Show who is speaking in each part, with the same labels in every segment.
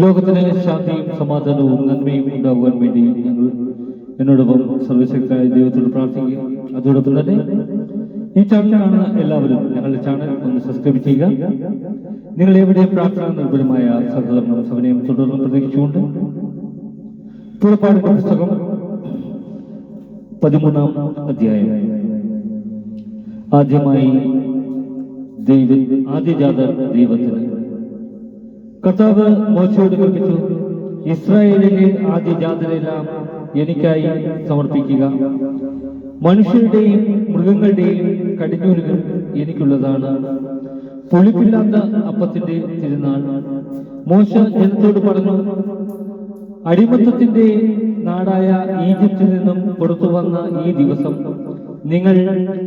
Speaker 1: ലോകത്തിന് ശാന്തിയും സമാധാനവും നന്മയും ഉണ്ടാകുവാൻ വേണ്ടി ഞങ്ങൾ എന്നോടൊപ്പം സർവശക്തരായ ദൈവത്തോട് പ്രാർത്ഥിക്കുക അതോടൊപ്പം തന്നെ ഈ ചാനൽ കാണുന്ന എല്ലാവരും ഞങ്ങളുടെ ചാനൽ ഒന്ന് സബ്സ്ക്രൈബ് ചെയ്യുക. നിങ്ങൾ എവിടെ പ്രാർത്ഥന നിർഭരമായ സഹകരണം സമനയം തുടർന്ന് പ്രതീക്ഷിച്ചുകൊണ്ട് പുറപ്പാടിന്റെ പുസ്തകം പതിമൂന്നാം അധ്യായം. ആദ്യമായി ദൈവ ആദ്യജാത ദൈവത്തിന് കർത്താവ് മോശയോട് കൽപ്പിച്ചു ഇസ്രായേലിലെ ആദ്യ ജാതരെല്ലാം എനിക്കായി സമർപ്പിക്കുക. മനുഷ്യരുടെയും മൃഗങ്ങളുടെയും കടിഞ്ഞൂലുകൾ എനിക്കുള്ളതാണ്. പുളിപ്പില്ലാത്ത അപ്പത്തിന്റെ തിരുനാൾ. മോശ ജനത്തോട് പറഞ്ഞു അടിമത്തത്തിന്റെ നാടായ ഈജിപ്തിൽ നിന്നും പുറത്തു വന്ന ഈ ദിവസം നിങ്ങൾ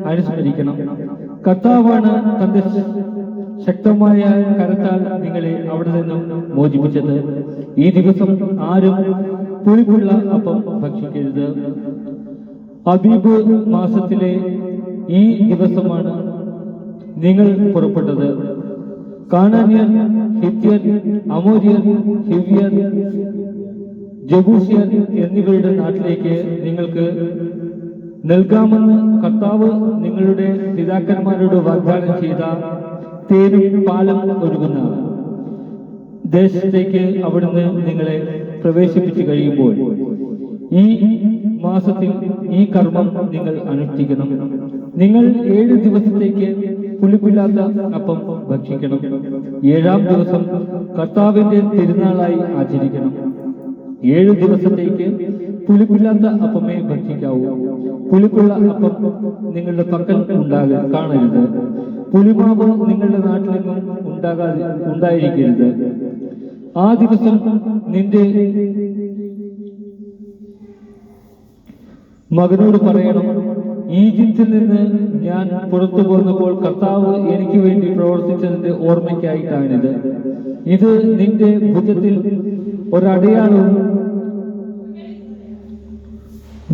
Speaker 1: അനുസ്മരിക്കണം. കർത്താവാണ് തന്റെ ശക്തമായ കരത്താൽ നിങ്ങളെ അവിടെ നിന്നും മോചിപ്പിച്ചത്. ഈ ദിവസം ആരും പുളിപ്പുള്ള അപ്പം ഭക്ഷിക്കരുത്. അബീബ് മാസത്തിലെ ഈ ദിവസമാണ് നിങ്ങൾ പുറപ്പെട്ടത്. കാനാന്യർ ഹിത്യർ അമോര്യർ ഹിവ്യർ ജബൂസിയർ എന്നിവരുടെ നാട്ടിലേക്ക് നിങ്ങൾക്ക് നൽകാമെന്ന് കർത്താവ് നിങ്ങളുടെ പിതാക്കന്മാരോട് വാഗ്ദാനം ചെയ്ത തേനും പാലം ഒരുങ്ങുന്ന ദേശത്തേക്ക് അവിടുന്ന് നിങ്ങളെ പ്രവേശിപ്പിച്ചു കഴിയുമ്പോൾ ഈ മാസത്തിൽ ഈ കർമ്മം നിങ്ങൾ അനുഷ്ഠിക്കണം. നിങ്ങൾ ഏഴ് ദിവസത്തേക്ക് പുളിപ്പില്ലാത്ത അപ്പം ഭക്ഷിക്കണം. ഏഴാം ദിവസം കർത്താവിന്റെ തിരുനാളായി ആചരിക്കണം. ഏഴ് ദിവസത്തേക്ക് പുളിപ്പില്ലാത്ത അപ്പമേ ഭക്ഷിക്കാവൂ. പുളിപ്പുള്ള അപ്പം നിങ്ങളുടെ പക്കൽ ഉണ്ടാകാൻ കാണരുത് പുളിമാവ് നിങ്ങളുടെ നാട്ടിലെങ്ങും ഉണ്ടാകാതെ ഉണ്ടായിരിക്കരുത്. ആ ദിവസം നിന്റെ മകനോട് പറയണം ഈജിപ്തിൽ നിന്ന് ഞാൻ പുറത്തു പോന്നപ്പോൾ കർത്താവ് എനിക്ക് വേണ്ടി പ്രവർത്തിച്ചതിന്റെ ഓർമ്മയ്ക്കായിട്ടാണിത്. ഇത് നിന്റെ ഭുജത്തിൽ ഒരടയാളവും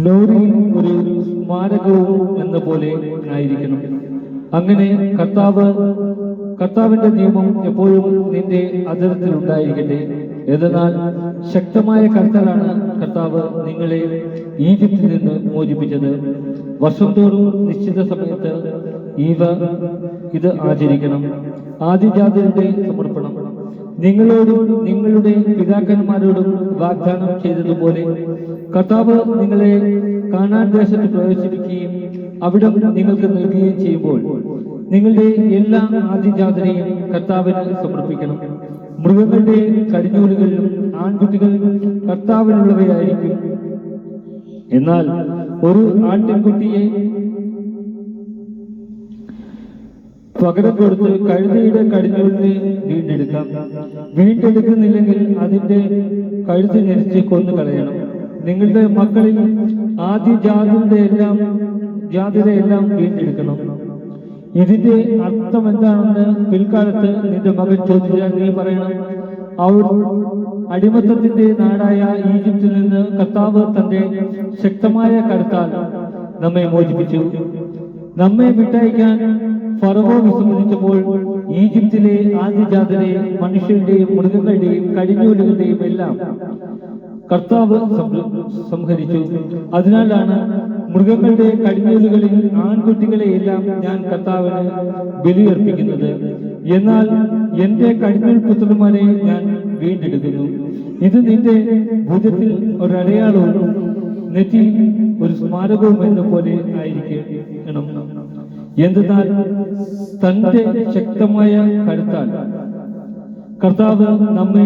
Speaker 1: ലോറിയിൽ ഒരു സ്മാരകവും എന്ന പോലെ ആയിരിക്കണം. അങ്ങനെ കർത്താവ് കർത്താവിന്റെ നിയമം എപ്പോഴും നിന്റെ അതിർത്തിൽ ഉണ്ടായിരിക്കട്ടെ. എന്നാൽ ശക്തമായ കർത്തലാണ് കർത്താവ് നിങ്ങളെ ഈജിപ്തിൽ നിന്ന് മോചിപ്പിച്ചത്. വർഷം തോറും നിശ്ചിത സമയത്ത് ഇവ ഇത് ആചരിക്കണം. ആദിജാതിരുടെ സമർപ്പണം. നിങ്ങളോടും നിങ്ങളുടെ പിതാക്കന്മാരോടും വാഗ്ദാനം ചെയ്തതുപോലെ കർത്താവ് നിങ്ങളെ കാണാൻ ദേശത്ത് പ്രവേശിപ്പിക്കുകയും അവിടെ നിങ്ങൾക്ക് നൽകുകയും ചെയ്യുമ്പോൾ നിങ്ങളുടെ എല്ലാ ആദിജാതരെയും കർത്താവിന് സമർപ്പിക്കണം. മൃഗങ്ങളുടെ കടിഞ്ഞൂലുകളിലും ആൺകുട്ടികൾ കർത്താവിനുള്ളവയായിരിക്കും. എന്നാൽ ഒരു ആട്ടിൻകുട്ടിയെ പകരം കൊടുത്ത് കഴുതയുടെ കടിഞ്ഞൂലിനെ വീണ്ടെടുക്കാം. വീണ്ടെടുക്കുന്നില്ലെങ്കിൽ അതിന്റെ കഴുത്ത് ഞെരിച്ച് കൊന്നു കളയണം നിങ്ങളുടെ മക്കളിൽ ആദ്യ ജാതിയുടെ എല്ലാം ജാതിയുടെ എല്ലാം വീണ്ടെടുക്കണം. ഇതിന്റെ അർത്ഥം എന്താണെന്ന് പിൽക്കാലത്ത് നിന്റെ മകൻ ചോദിച്ചാൽ നീ പറയണം. അവർ അടിമത്തത്തിന്റെ നാടായ ഈജിപ്തിൽ നിന്ന് കർത്താവ് തന്റെ ശക്തമായ കരുത്താൽ നമ്മെ മോചിപ്പിച്ചു. നമ്മെ വിട്ടയക്കാൻ ഫറവോ വിസമ്മതിച്ചപ്പോൾ ഈജിപ്തിലെ ആദ്യജാതരെ മനുഷ്യരുടെയും മൃഗങ്ങളുടെയും കടിഞ്ഞൂലുകളുടെയും എല്ലാം കർത്താവ് സംഹ- സംഹരിച്ചു. അതിനാലാണ് മൃഗങ്ങളുടെ കടിഞ്ഞലുകളിൽ ആൺകുട്ടികളെയെല്ലാം ഞാൻ കർത്താവിന് ബലിയർപ്പിക്കുന്നത്. എന്നാൽ എന്റെ കടിഞ്ഞൽ പുത്രന്മാരെ ഞാൻ വീണ്ടെടുക്കുന്നു. ഇത് നിന്റെ ഭുജത്തിൽ ഒരടയാളവും നെറ്റി ഒരു സ്മാരകവും എന്ന പോലെ ആയിരിക്കണം. എന്തെന്നാൽ തന്റെ ശക്തമായ കരുത്താൽ കർത്താവ് നമ്മെ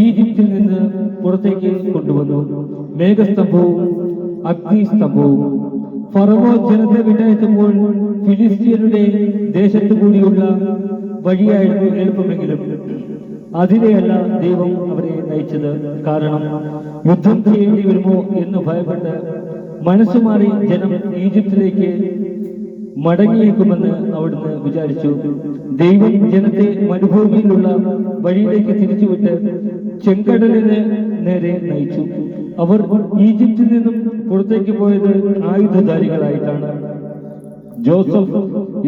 Speaker 1: ഈജിപ്തിൽ നിന്ന് പുറത്തേക്ക് കൊണ്ടുവന്നു. മേഘസ്തംഭവും അഗ്നിസ്തംഭവും. ഫറവോ ജനത്തെ വിട്ടയച്ചപ്പോൾ ഫിലിസ്തീനയുടെ ദേശത്തു കൂടിയുള്ള വഴിയായിരുന്നു എളുപ്പമെങ്കിലും. അതിലെയല്ല ദൈവം അവരെ നയിച്ചത്. കാരണം യുദ്ധം ചെയ്യേണ്ടി വരുമോ എന്ന് ഭയപ്പെട്ട് മനസ്സുമാറി ജനം ഈജിപ്തിലേക്ക് മടങ്ങിയേക്കുമെന്ന് അവിടുന്ന് വിചാരിച്ചു. ദൈവം ജനത്തെ മരുഭൂമിയിലുള്ള വഴിയിലേക്ക് തിരിച്ചുവിട്ട് ചെങ്കടലിന് നേരെ നയിച്ചു. അവർ ഈജിപ്തിൽ നിന്നും പുറത്തേക്ക് പോയത് ആയുധധാരികളായിട്ടാണ്. ജോസഫ്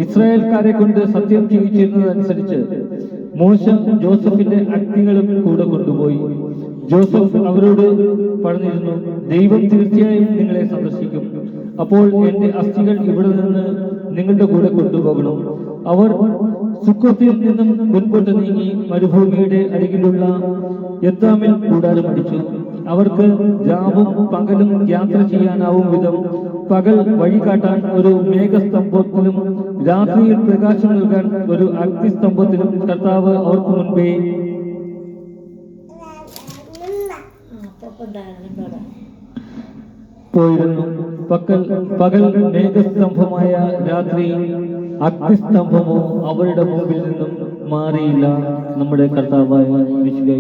Speaker 1: ഇസ്രായേൽക്കാരെ കൊണ്ട് സത്യം ചെയ്യിച്ചിരുന്നതനുസരിച്ച് മോശ ജോസഫിന്റെ അഗ്നികളും കൂടെ കൊണ്ടുപോയി. ജോസഫ് അവരോട് പറഞ്ഞിരുന്നു ദൈവം തീർച്ചയായും നിങ്ങളെ സന്ദർശിക്കും. അപ്പോൾ എന്റെ അസ്ഥികൾ ഇവിടെ നിന്ന് നിങ്ങളുടെ കൂടെ കൊണ്ടുപോകണം. അവർ സുഖത്തിൽ നിന്നും മുൻപോട്ട് നീങ്ങി മരുഭൂമിയുടെ അരികിലുള്ള എത്താമിൽ കൂടാരമടിച്ചു അവർക്ക് രാവും പകലും യാത്ര ചെയ്യാനാവും വിധം. പകൽ വഴി കാട്ടാൻ ഒരു മേഘസ്തംഭത്തിലും രാത്രിയിൽ പ്രകാശം നൽകാൻ ഒരു അഗ്നിസ്തംഭത്തിലും കർത്താവ് അവർക്ക് മുൻപേ പോയിരുന്നു. പകൽ പകൽ മേഘസ്തംഭമായ രാത്രി അഗ്നിസ്തംഭമോ അവരുടെ മുമ്പിൽ നിന്നും മാറിയില്ല. നമ്മുടെ കർത്താവായ വിശുദ്ധ